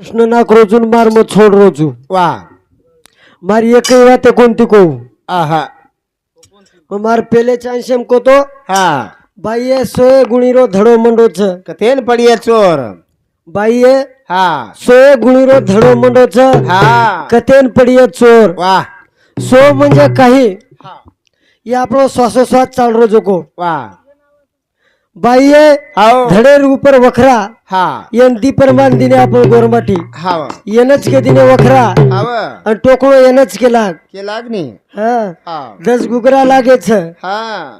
कृष्ण नाक रोजून मार मत सोड रोजू वा. मार एक वाटे कोणती को हा मार पेले चान्शेम कोतो? हा. बाई सोय गुणीरो धडो मंडोच. कथे पडिये चोर. बाई हा. सोय गुणीरो धडो मंडोच. हा. कथेन पडिये चोर. वा. सो म्हणजे काही. या आपण श्वासोश्वास चालरो जोको वा. बाई हो. धडे रूपर ऊपर वखरा. हा. दी परमान दिने आपण गोरमाठी येणच के दिने वखरा. आणि टोकळो येणच के लाग. केला लाग नाही दस गुगरा लागेच. हा.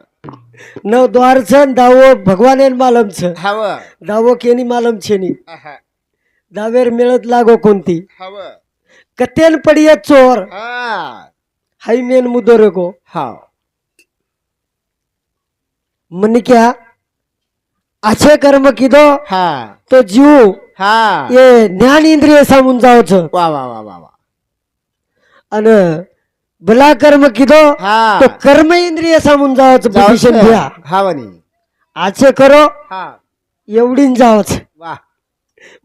नव द्वारच दावो भगवानेन मालम छ. दावो केनी मालम छेनी. नि दावेर मिळत लागो कोणती? कतेन पडिया चोर. हाई मेन मुदो रेगो. हा. मन क्या? अच्छे कर्म किदो? हा. तो जीव हा. ये ज्ञान इंद्रिय सामून जावच. वा वा वा वा वा. अन भला कर्म किदो? हा. तो कर्म इंद्रिय सामून जावच. पोझिशन घ्या हा वनी आचे करो. हा. एवढीन जावच. वा.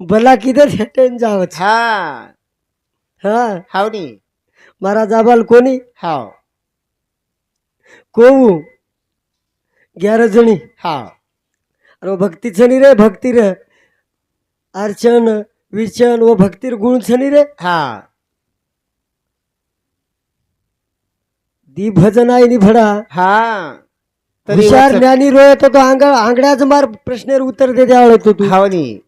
भला किदो थेटेन जावच. हा. हा. हावनी मारा जाबाल कोणी? हाव. कोऊ? ग्यारह जणी. हाव. अरे भक्ती छनी रे भक्ती रे. अर्चन विचन व भक्तीर गुण छनी रे. हा. दी भजन आहे नि भडा. हा. तरी हुशार ज्ञानी रोय तो तो आंग आंगड्याच मार प्रश्नेर उत्तर दे द्यावं तो तू. हावनी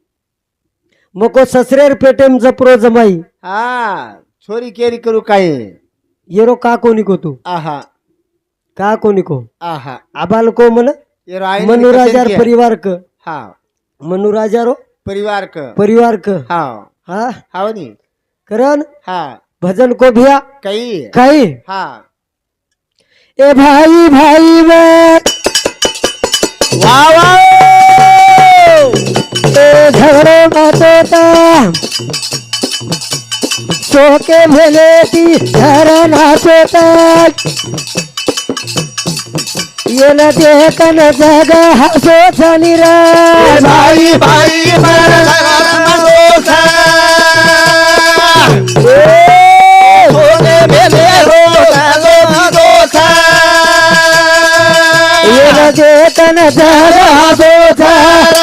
मको ससरेर पेटेम जपरो जमाई. हा. छोरी केरी करू काय? येरो का कोणी को तू? आहा. का कोणी को? आहा. आबाल को मन ये राय मनुराजार परिवार क हा। मनुराजारो परिवार क परिवार क हा? हा हावनी करण? हा। भजन को भिया काही काही हा। ए भाई भाई वे। वा वा ए झगड़ो मातोता शोके भेले ती घर नाचोता ये न देखन जग हसो छनी रे भाई भाई ये न देखन जग हसो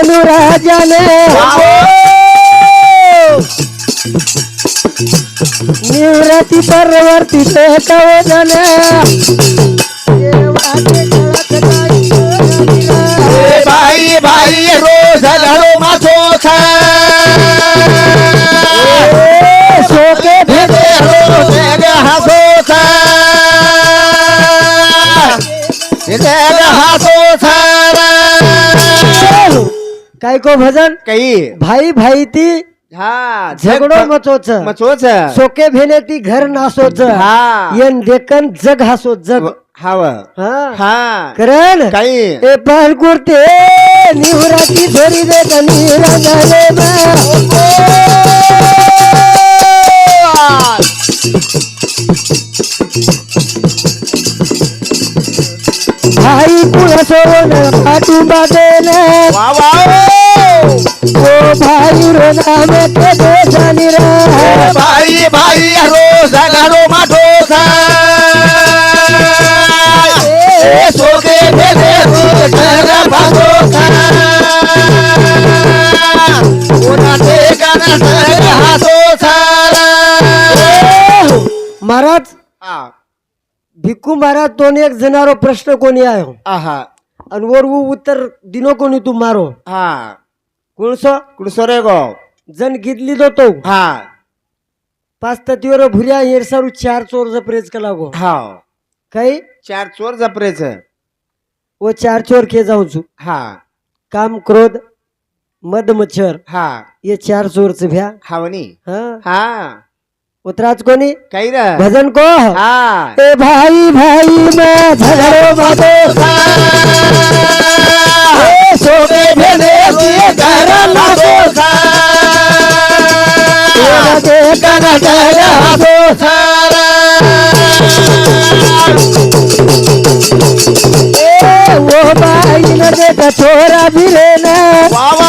मनु राजा ने निवृत्ति परवर्ती ते काय को भजन? काही. भाई भाई ती हा झगडो मचोच. मचोच. शोके भेले ती घर नासोच. हा. येन देखन जग हसो जग. हाव. हा. हा. करण काही. ए पाल कुर्ते निवराती धरी दे झाले भाई कुळ सोन पाठिंबा देने वा वा. भाई रो नामे के रे भाई भाई रोज माठो रोज भागो ते गाना महाराज भिक्खू महाराज दोन एक जनारो प्रश्न कोणी आयो आहा. आणि वर उत्तर दिनो कोणी तू मारो? हा. कोणसो कुडसोरे गो. जण घेतली दो तो हा. पाच ततीवर भुऱ्या हेरसारू चार चोर जपरेच कला गो. हा. काही चार चोर जपरेच. व चार चोर के जाऊ छु हा. काम क्रोध मद मच्छर. हा. ये चार चोरच भ्या. हावनी. हा? हा. उतराच कोणी? काही र भजन को? हा. ए भाई भाई मैं झगड़ो ए सोने भेदे दिए घर ना दोसा न जाएगा दोसारा ए वो भाई न देखा छोरा भी लेना वावा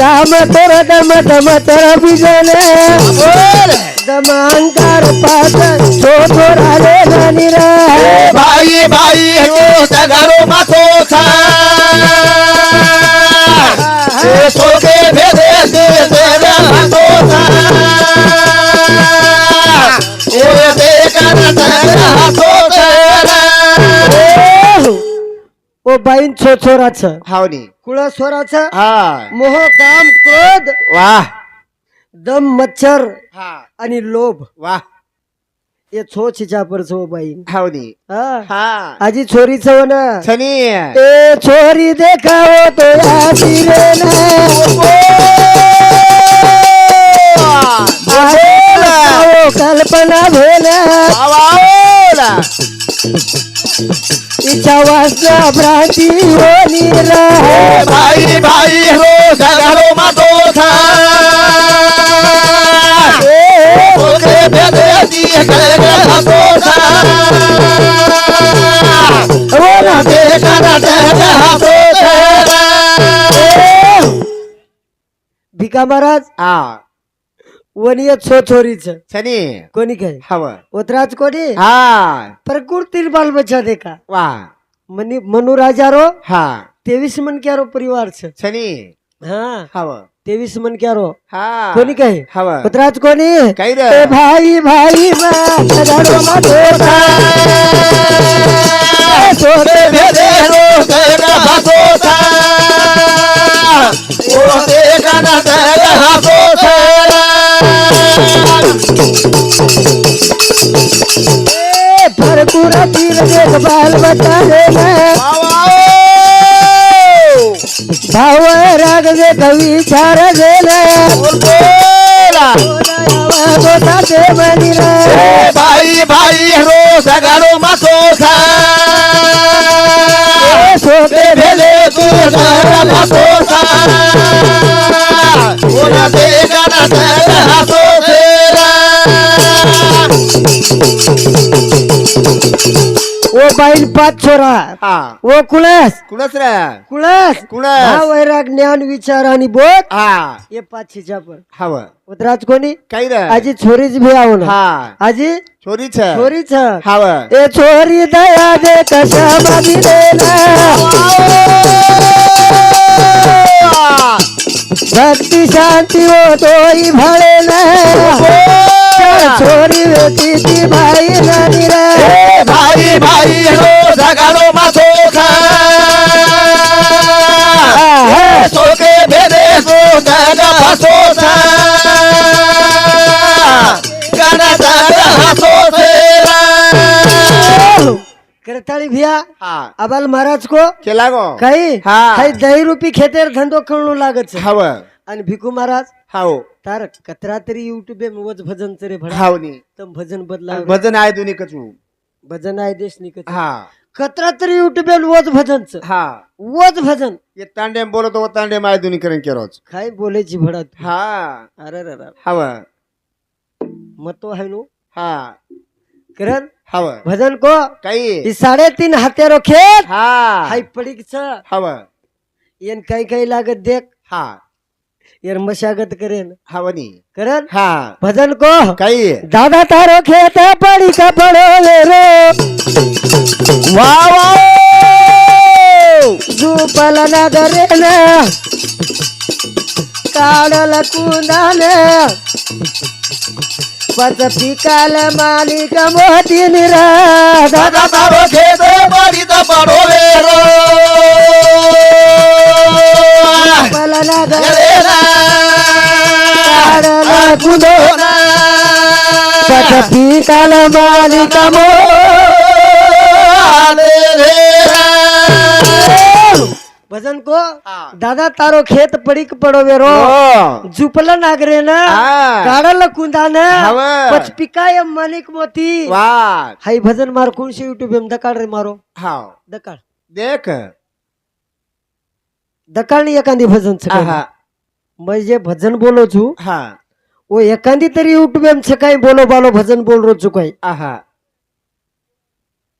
काम तोर दम दम तर भी जाने। बोल। दमांकार पात छो छोरा लेना निरा भाई भाई हो सगरो मतो सा ए सोके भेदे तेरा दोसा ए देखा न तेरा दोसारा ओ बाईन छो छोराच हावनी कुळा स्वराच हा. मोह काम क्रोध. वाह दम मच्छर हा. आणि लोभ. वाह हे छो छिचा पर छो बाईन हावनी हा. हा. आजी छोरी छव ना. छनी. ए छोरी देखावो तो यादी रे ना देखावो कल्पना भेना इच्छा वासना भ्रांती हो निरा भाई भाई हो. भिका महाराज? हा. वनीय छो छोरीच छनी कोणी काय? हवं. उतराज कोणी? हा. प्रकृती बाल बच्चा देखा. वाह मनी मनु राजारो हा. तेवीस मन क्यारो परिवार छ छनी हा. हवं. तेवीस मन क्यारो हा. कोणी काय? हवं. उतराज कोणी? काही रे. भाई भाई मा सगळो मा धोका सोने भेदे फरकुरा तीर देखभाल बता देना भाव राग दे कवी चार देना गोता दे भाई भाई रो सगारो मतो था सोते भेले तू ओना ओ बाईल पाच छोरा. हा. ओ कुळस. कुणच रे. कुळस. कुणस? हा वैराग ज्ञान विचार आणि बोध. हा. हे पाच छिचा पर हवं. उतराज कोणी? काही रे. आजी छोरीच भी हा. आजी? छोरीच. छोरीच. हवं. ए छोरी दया दे कशा मागी भक्ती शांती हो तोही भळे ना. छोरी वेती ती भाई नानी रे. भिया हा. अबाल महाराज को गो. काही हा. काही दही रुपी खेतेर धंदो करणू लागत छे. हवं. आणि भिकू महाराज हाव. तार कतरा तरी युट्यूब वच भजन तरी भडा हावनी तम भजन बदला भजन आहे दोन्ही कचू भजन आहे देश निकत हा. कतरा तरी युट्यूब वच भजनच. हा. वच भजन. ये तांडे बोलतो तांडे माय दोन्ही करेन केरोच काय बोलायची भडा तू. हा. अरे रे रे. हवं. मतो आहे नु? हा. करण हवं. भजन को? काही. ही साडेतीन हात्यारो खेत हा. हाय पडीक छ हवं. येन काही काही लागत देख. हा. यार मशागत करेन. हवनी करण हा. भजन को? काही. दादा तारो खेत पडी का पडो रे. वा वा! झोपल ना. काढल कुंदान पच पिकाल मालिक मोती निरा दादा तारो खेत पडी पडो रे काढल पच पिकाल मालिक आले भजन को? हा. दादा तारो खेत पडीक पडोवे रो. हो. झुपलं नागरे ना हा. काढलं कुंदान हवं. पचपिकाय मानिक मोती. वा. हाई भजन मार कोणशी युट्यूब एम दकाळ रे मारो? हाव दकाळ. देख. दकाळनी एखादी भजन. म्हणजे भजन बोलो छू हा. ओ एखादी तरी युट्यूब एम सकाळी बोलो बालो भजन बोल रो छू काही. आहा.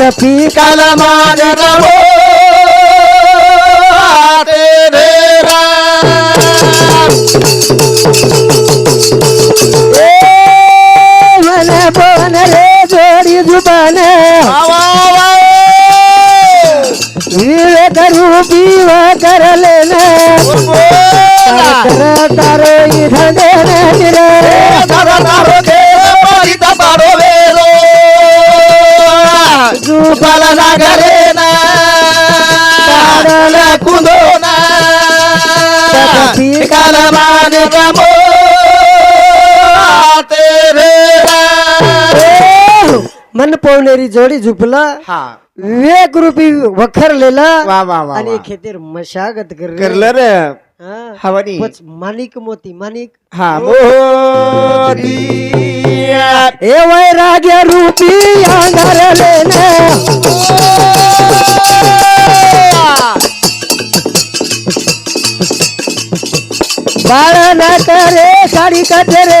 जपी मन बोन रे जोडी जुबान विवेक रूपी वाटरले ना कर तारो धंदे नारी रे मन पवनेरी जोडी झुपला हा. विवेक रूपी वखरलेला वा वा वा आणि वा. खेतीर मशागत कर करलं रे. हा. हवानी. पच मानिक मोती मानिक हा मोदी ए वैराग्य रूपी बाळ न करे साडी कचरे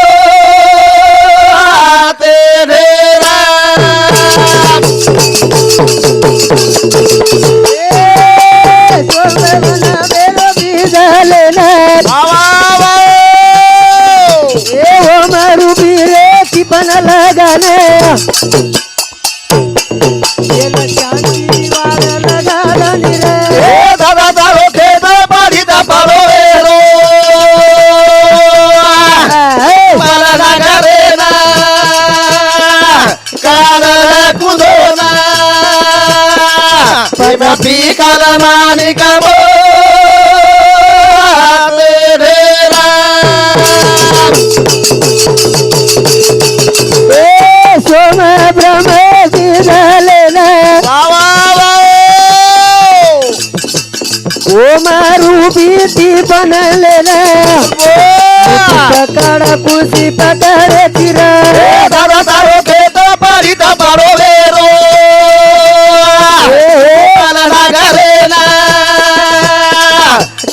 ए हो मारू बीरे टिपन लगाने येन शांती ఓమారు బీతి బనలేనా పకడ కుసి పకడే తిరా దాదా తారో కేత పరిత పరో వేరో కలరగరేనా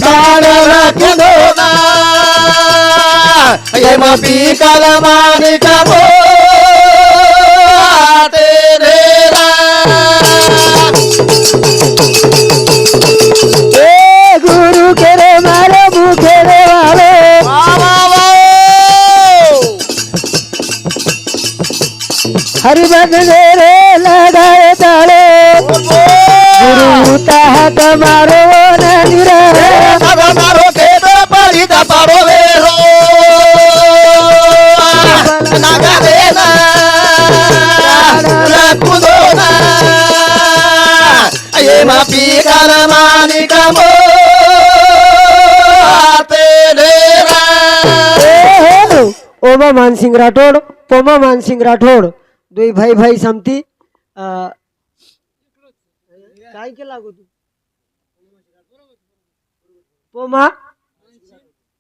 కలరగదోనా ఏమ పీ కలమాని కబో हरिबंद रे लगाए ताले गुरु ताहा कमारो नंदिरा सब मारो के तो परी दा पारो वे रो नागा रे ना ला कुदो ना ये मा पी करा मानी कमो ओमा मानसिंह राठौड़ पोमा मानसिंह राठौड़ दुई भाई भाई समती काय के लागू तू? पोमा?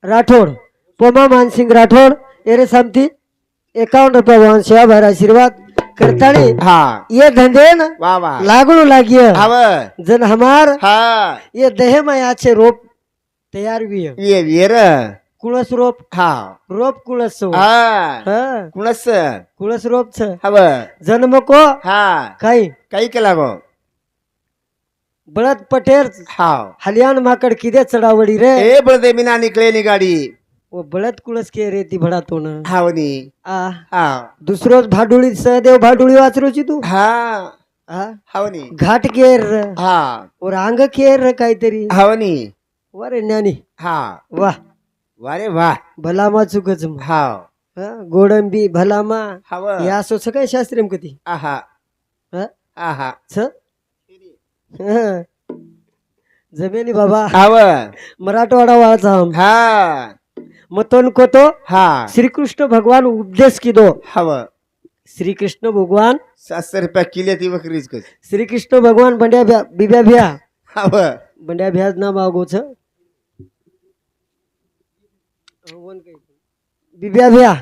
राठोड. पोमा मानसिंग राठोड. एरे समती एकावन्न रुपये वाहन सेवा भर आशीर्वाद. करतानी हा. ये धंधे न वा वा. लागणू लागिय. हव. जन हमार हा. ये देह मायाचे रोप तयार भी है ये वीर कुळस रोप हा. रोप कुळस हा. हा. कुणस कुळस. रोप छ हव. जन्म को हा. काही. काही केला गो बळद पटेर हा. हलियान माकड किदे चढावडी रे? ए बळदे मिना निकळेली गाडी. ओ बळद कुळस के रे ती भडा तो न हावनी आ. हा. दुसरोज भाडुळी सहदेव भाडुळी वाचरोची तू? हा. हा हावनी घाट केर हा. और अंग केर काहीतरी? हावनी वरे ज्ञानी. हा. वा. वारे वा. भलामा चुकच. हाव. हा, गोडंबी भलामा. हाव. या असो काय शास्त्रीम कधी? आहा. हा? आहा. छ? हा. जमेनी बाबा. हाव. मराठवाडा वाचा हम हा. मतोन कोतो? हा. श्रीकृष्ण भगवान उपदेश की दो हाव. श्रीकृष्ण भगवान. सातशे रुपया किले ती बकरीच कस. श्रीकृष्ण भगवान बंड्या बिब्या भ्या. हाव. बंड्या भ्याज ना मागो छ बिब्या भ्या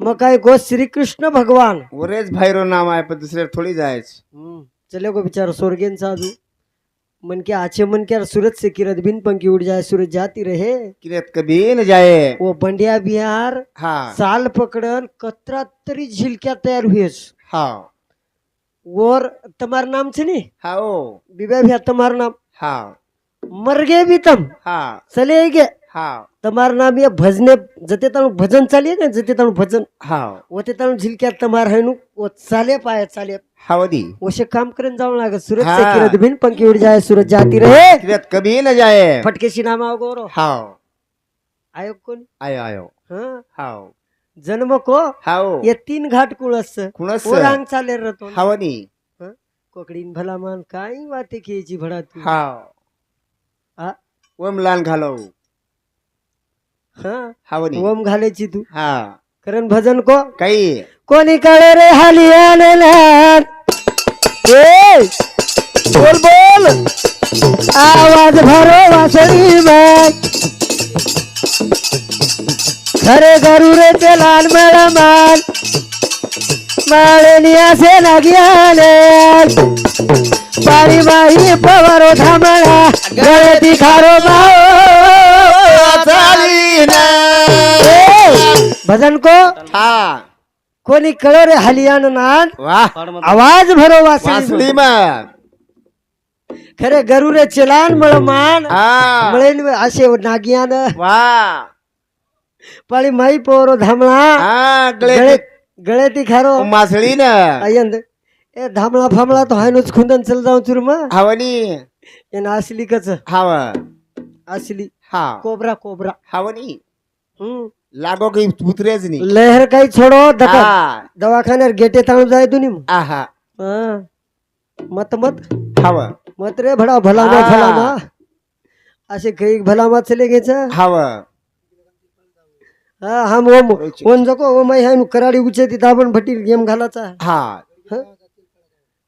मग काय गो श्रीकृष्ण भगवान. वरेच भैरो नाव आहे पण दुसऱ्या थोडी जायच. हम्म, चले गो बिचार स्वर्गेन साधू मन के आचे मन के सूरज से किरत बिन पंखी उड़ जाए सूरज जाती रहे. किरेत कभी न जाए. वो बंड्या बिहार हा. साल पकडन कतरा तरी झिलक्या तयार हुएस. हा. और तुम्हार नाम छे नी? हाओ बिब्या भ्या तुम्हार नाम. हा. मर गए भी तुम. हा. चले गए. हा તમાર નામ એ ભજને જતે તાણું ભજન ચાલીએ ને જતે તાણું ભજન हा ઓતે તાણું झिलक्या તમાર हैनु ओ चाले पाय चाले हावदी ओशे काम करेन जावं लागत सूरज हा. से किरत बिन पंखी उड़ जाए सूरज जाती रहे किरेत कभी न जाए फटकेशी नाम आव गोरो हाव आयोग कोण आयो आयो हा हाव जन्म को हाव ये तीन घाट कुळस कुणस ओ रांग चाले रतो हावनी कोकडीन भला मान काही वाते केची भडा तू हाव हा ओम लान घालो हा हावनी. ओम घालायची तू. हा. करण भजन को? काही. कोणी कळे रे लहान ए! बोल बोल. आवाज भरो वासळी बाग खरे गरुरेचे लाल मळमान माळेनी असे नागियाने पाणी माही पवारो धामळा. गळती खारो भजन को हा. कोणी कळो रे हलियान नाद? वा. आवाज भरो वासुडी मग खरे गरुरे चलान मळमान हा. मळेन असे नागियान. वा. पाळी माई पोरो धामळा. हा गळे ती खारो. मासळी न अयंद ए धामळा फामळा तो हायनच खुंदन चल जाऊ चुरमा हावनी. एन असली कच. हाव. असली. हा. Cobra cobra. हावनी. हम्म. लागो काही उतरेच नाही. लहर काही छोडो हा. दवाखान्यात गेटे ताणून जाय तुम्ही आहा. मत मत. हाव. मत रे भडा भलामा हा. फलामा असे काही भलामा चले घ्यायचं. हाव. हा हम ओम ओन जको ओम हाय नु कराडी उचे ती दाबण भटी गेम घालाचा हा. हं?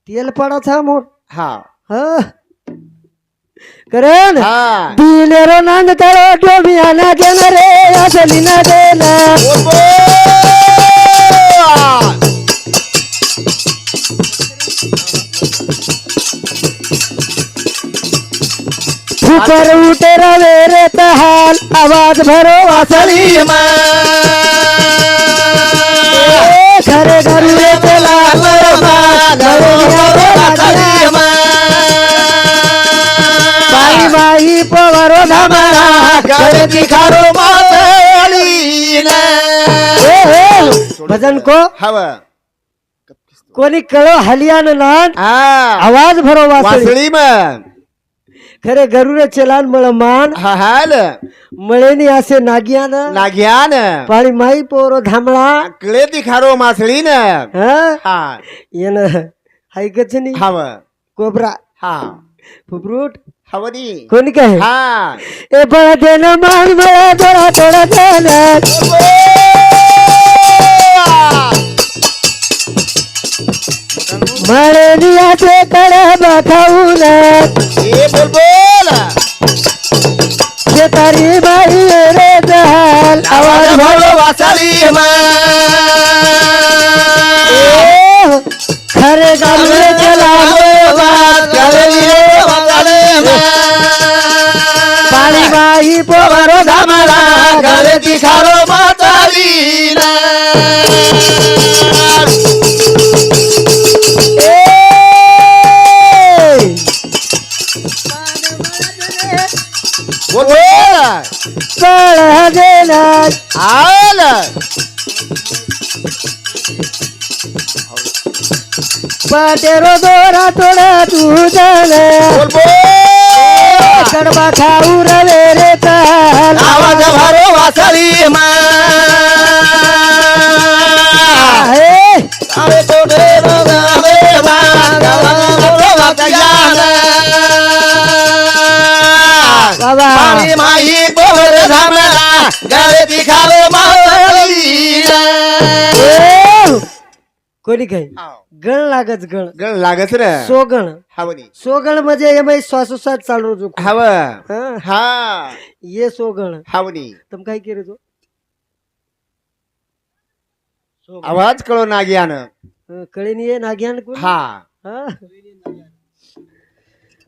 तेल पडाचा मोठ हा. हा? करण दिलेरो नांद काळो डोबिया ना देन रे असली ना देन फुकर उठे रवे रे तहाल आवाज भरो वासळी खरे घरू रे तेला बाई पवारो धामाला भजन को? हव कोणी कळो हलियान लान आवाज भरो वासळी. मग खरे गरुड चलान मळ मान. हा हाल. मळेनी असे नागियान. नाग्यान. पाळी माई पोरो धामळा. कळे ती खारो मासळीन हा? हा. येन हायकच नाही हव कोबरा. हा. फुबरूट हवनी. कोणी काय? हा. ए बळा देन मान मला थोडा थोडा देन मळेनी असे कडे बखाऊन ए बोल बोल. शेतारी बाई रे जहाल आवाज भरो ए, खरे गावले चला पोवार धामाला पोरो धामळा खारो म्हातारीला कळ पाटेरो दोरा थोडा तू कडबा खाऊ रवे रे चाल. आवाज भरो वासळी आहे. अरे तो रे रे बा गावा. वाकयान बाबा माई पोर गळे मावळीला कोणी काय? गण लागच गण गण लागत रे. सोगण हवनी सोगण म्हणजे हे माहिती श्वासोश्वास चालू जो हव हा, ये सोगण हवनी तुम काय केले तो. आवाज कळो नागियान. कळेनी ये नाग्यान हा?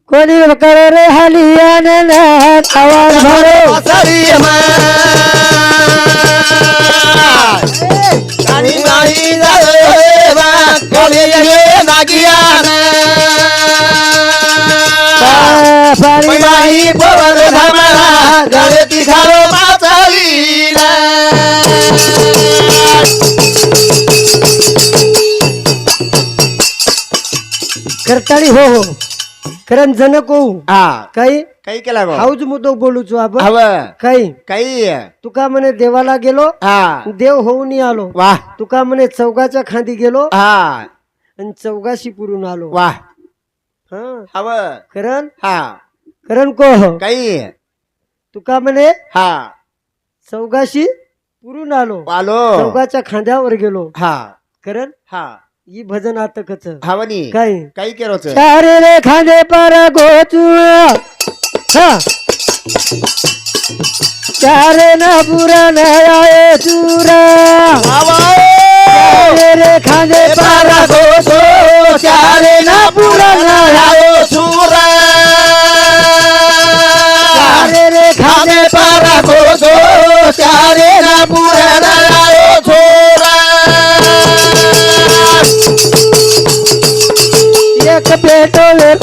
कोणी करे रे हलियान आवाज भरो मावळीला करताळी हो हो. कारण जनक होऊ. हा. काही? काही केला गो. हाऊज मुद्दो बोलूचो आपण. हव. काही? काही. तुका म्हणे देवाला गेलो हा. देव होऊन आलो. वाह तुका म्हणे चौगाच्या खांदी गेलो हा. आणि चौगाशी पुरून आलो. वाह हा. हव. करण हा. करण को हो काही. तुका म्हणे हा. चौगाशी पुरून आलो. पालो चौगाच्या खांद्यावर गेलो. हा. करण? हा. ही भजन आता कच हवनी काय? काही चारे रे खांदे पर गोचू हा. चारे न पुरण आये चूरा. रे खांदे पर गोसो चारे ना आयो सुरा चारे. पारा गोसो चारे ना पुरण आयो छोरा. एक पेटो ले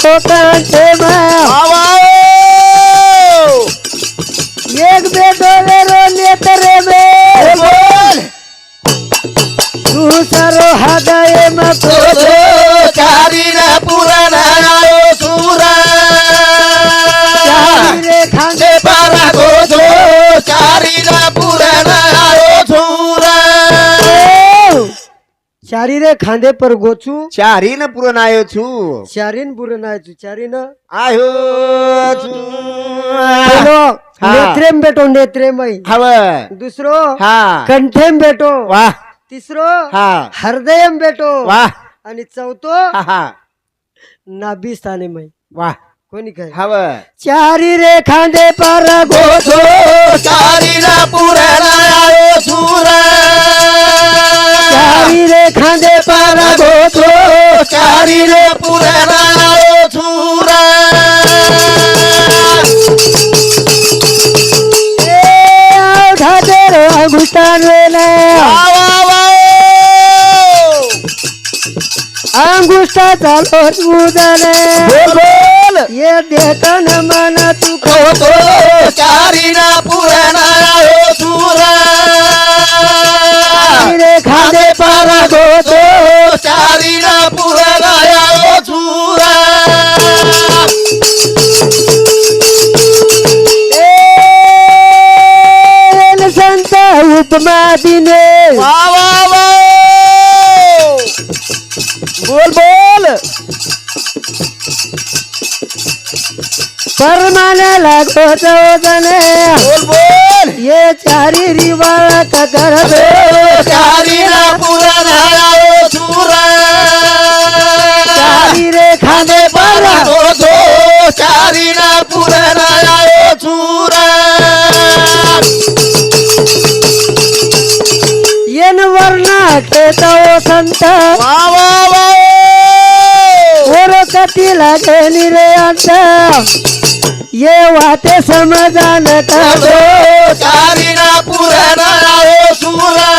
चारी रे खांदे पर गोचू। चारी न पुरण आयो छु। चारीन बुरं नायचू चारीन। आयो छु। पहिलो हा. नेत्रेम बेटो नेत्रेमय हव। दुसरो हा। कंठेम बेटो। वाह तिसरो हा। हृदयम बेटो। वाह आणि चौथो हा हा। नाभी स्थाने मै वाह कोणी काय? हव चारी रे खांदे पर गोचू गोसो चारी ना पुरण आयो सुरा. चारी रे खांदे पर गोसो चारी रे पुरण आयो सुरा. अंगुष्ठान वेला अंगुष्ठाचा लोट मुदले बोल ये देतन मन तू तो चारिना पुराणा हो सुरा रे खादे पारा गो तो चारिना पुराणा हो सुरा संत उपमा दिने. वा वा परमानेला गोचवदने बोल बोल. ये चारी रिवाळ का गर्भ चारीला पुरण हायो चुरा. चारी रे खांदे पाला दो चारीला पुरण हायो चुरा. येन वर्णा खेतो संत. वा वा वा ओर कती लागे निरे. अंत ये वाते समाधान काढो. चारीला पुरण हायो चुरा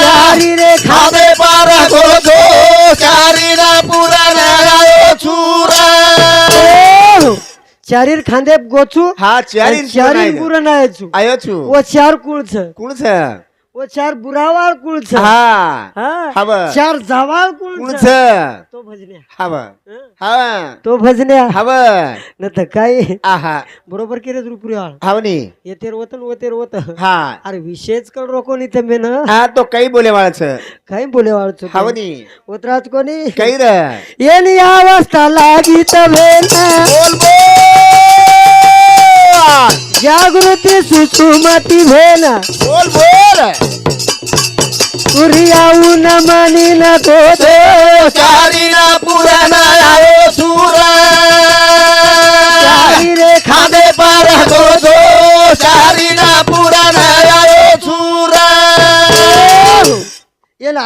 चारी रे खांदे पारा दो दो चारीला पुरण हायो चुरा ओ, चारीर खांदे गोचू हा चारी चारी नायचू आयो छु व चार कुळच. कुणच व चार बुरावाळ कुळच हा. हव. चार जावाळ कुळच तो भजन्या. हव. हं? तो भजन्या. हव. न तर काय आहा. बरोबर केले रुपयाळ हवनी येते रोत वते रोत हा. अरे विशेष कर रोको नाही तर मेन. हा तो काही बोले वाळच. काही बोले वाळचो हवनी उतराच कोणी? काही र येणी अवस्था लागी तवेन बोल बोल. जागृती सुसुमती भेन बोल बोल तुरियाऊ न मानी न गोद चारीला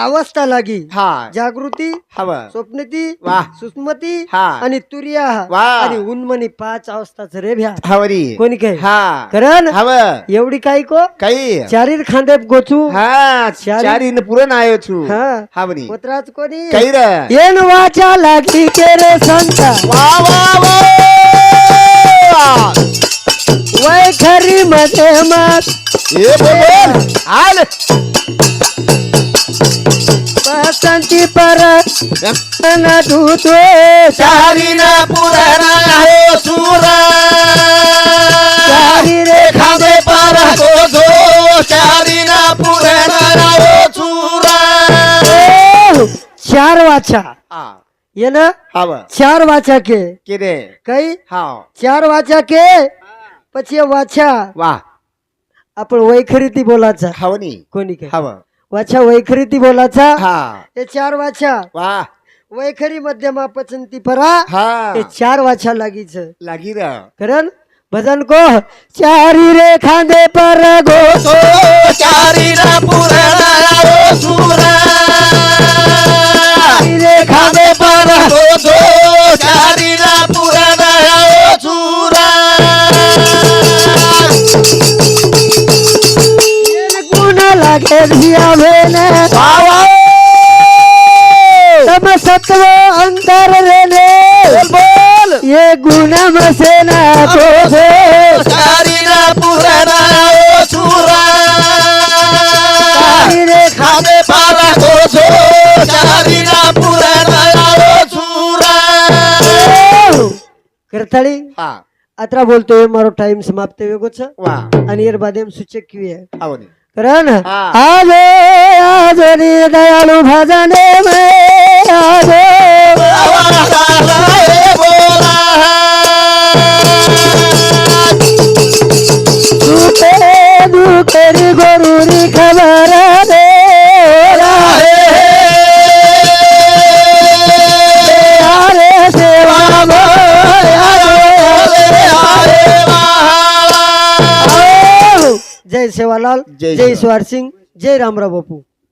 अवस्था लागी. हा. जागृती हव. स्वप्नती वाह. सुस्मती हा. आणि तुरिया. वाह. आणि उन्मनी पाच अवस्थाच रे भ्या. हवरी. कोणी काय? हा. करण? हव. एवढी काही को? काही. चारीर खांदे गोचू. हा. चारी- चारीन पुरण आयो छु. हा. हवनी उतराच कोणी? काही र. येन वाचा लागी के रे संत. वा वा वा. वय खरी मध्ये मत. बोल. आल. पसंती पर न धुतो चारीन पुरण आयो सुरा चारी रे खादे पारा दो दो चारीन पुरण आयो सुरा ओ, चार वाचा हा ये ना हव चार वाचा के किरे कई हाव चार वाचा के પછી એ વાછા वाह आपण वैखरीती बोलाचा हवनी कोणी काय हव वाछा वैखरीती बोलाचा. हा. हे चार वाछा वाह वैखरी मध्यमा पचंती परा. हा. हे चार वाछा लागीच. लागी र. करण भजन को चारी रे खांदे पर गो सो. चारीन पुरण आयो सुरा. चारी रे खांदे पर दो दो धिया भेने सत्व अंतर बोल ये गुण मसेना को दे. चारीन पुरण आयो सुरा. चारी रे खादे पारा दो. दो चारीन पुरण आयो सुरा. करताळी हा. अत्रा बोलतोय मारो टाइम समाप्त वेगोच आणि एर बादेम सूचक किवी आहे. हवनी कारण हा. आजो आजोनी दयाळू भजने में आजो दुखे दुखेरी गोरुरी खबर दे जय सेवालाल जय. स्वार सिंग जय रामराव बापू